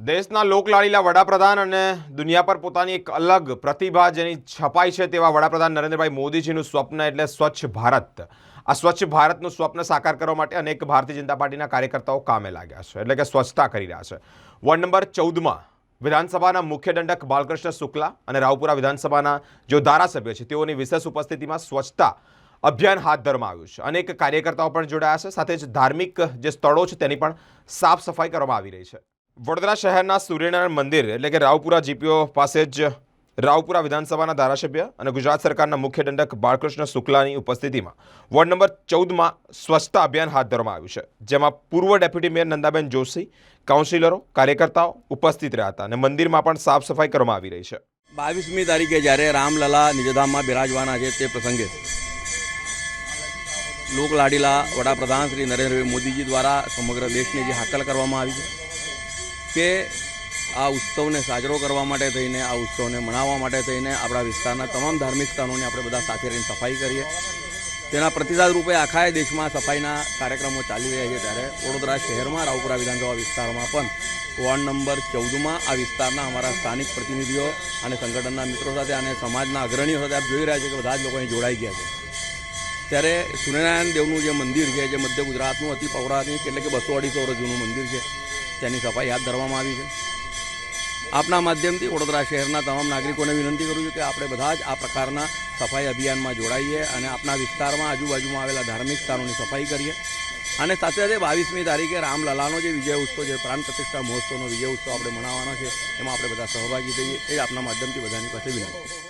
દેશના લોકલાડીલા વડાપ્રધાન અને દુનિયા પર પોતાની એક અલગ પ્રતિભા જેની છપાઈ છે તેવા વડાપ્રધાન નરેન્દ્રભાઈ મોદીજીનું સ્વપ્ન એટલે સ્વચ્છ ભારત. આ સ્વચ્છ ભારતનું સ્વપ્ન સાકાર કરવા માટે અનેક ભારતીય જનતા પાર્ટીના કાર્યકર્તાઓ કામે લાગ્યા છે, એટલે કે સ્વચ્છતા કરી રહ્યા છે. વોર્ડ નંબર ચૌદમાં વિધાનસભાના મુખ્ય દંડક બાલકૃષ્ણ શુક્લા અને રાવપુરા વિધાનસભાના જો ધારાસભ્ય છે, તેઓની વિશેષ ઉપસ્થિતિમાં સ્વચ્છતા અભિયાન હાથ ધરવામાં આવ્યું છે. અનેક કાર્યકર્તાઓ પણ જોડાયા છે, સાથે જ ધાર્મિક જે સ્થળો છે તેની પણ સાફ સફાઈ કરવામાં આવી રહી છે. વડોદરા શહેરના સૂર્યનારાયણ મંદિર, એટલે કે રાવપુરા જીપીઓ પાસે જ રાવપુરા વિધાનસભાના ધારાસભ્ય અને ગુજરાત સરકારના મુખ્ય દંડક બાળકૃષ્ણ શુક્લાની ઉપસ્થિતિમાં વોર્ડ નંબર ચૌદમાં સ્વચ્છતા અભિયાન હાથ ધરવામાં આવ્યું છે, જેમાં પૂર્વ ડેપ્યુટી મેયર નંદાબેન જોશી, કાઉન્સિલરો, કાર્યકર્તાઓ ઉપસ્થિત રહ્યા હતા અને મંદિરમાં પણ સાફ સફાઈ કરવામાં આવી રહી છે. બાવીસમી તારીખે જ્યારે રામલલા નિજધામમાં બિરાજવાના છે તે પ્રસંગે લોકલાડીલા વડાપ્રધાન શ્રી નરેન્દ્રભાઈ મોદીજી દ્વારા સમગ્ર દેશને જે હાકલ કરવામાં આવી છે. કે આ ઉત્સવને સાજરો કરવા માટે થઈને, આ ઉત્સવને મનાવવા માટે થઈને આપણા વિસ્તારના તમામ ધાર્મિક સ્થાનોની આપણે બધા સાથે રહીને સફાઈ કરીએ. તેના પ્રતિસાદ રૂપે આખા દેશમાં સફાઈના કાર્યક્રમો ચાલી રહ્યા છે ત્યારે વડોદરા શહેરમાં, રાવપુરા વિધાનસભા વિસ્તારમાં પણ વોર્ડ નંબર ચૌદમાં આ વિસ્તારના અમારા સ્થાનિક પ્રતિનિધિઓ અને સંગઠનના મિત્રો સાથે અને સમાજના અગ્રણીઓ સાથે આપ જોઈ રહ્યા છે કે બધા જ લોકો અહીં જોડાઈ ગયા છે. ત્યારે સૂર્યનારાયણ દેવનું જે મંદિર છે, જે મધ્ય ગુજરાતનું અતિ પૌરાણિક એટલે કે બસો અઢીસો વર્ષ જૂનું મંદિર છે તેની સફાઈ હાથ ધરવામાં આવી છે. આપના માધ્યમથી વડોદરા શહેરના તમામ નાગરિકોને વિનંતી કરું છું કે આપણે બધા જ આ પ્રકારના સફાઈ અભિયાનમાં જોડાઈએ અને આપના વિસ્તારમાં આજુબાજુમાં આવેલા ધાર્મિક સ્થાનોની સફાઈ કરીએ. અને સાથે સાથે બાવીસમી તારીખે રામલલાનો જે વિજય ઉત્સવ જે પ્રાણ પ્રતિષ્ઠા મહોત્સવનો વિજય ઉત્સવ આપણે મનાવવાનો છે, એમાં આપણે બધા સહભાગી થઈએ, એ આપના માધ્યમથી બધાની પાસે વિનંતી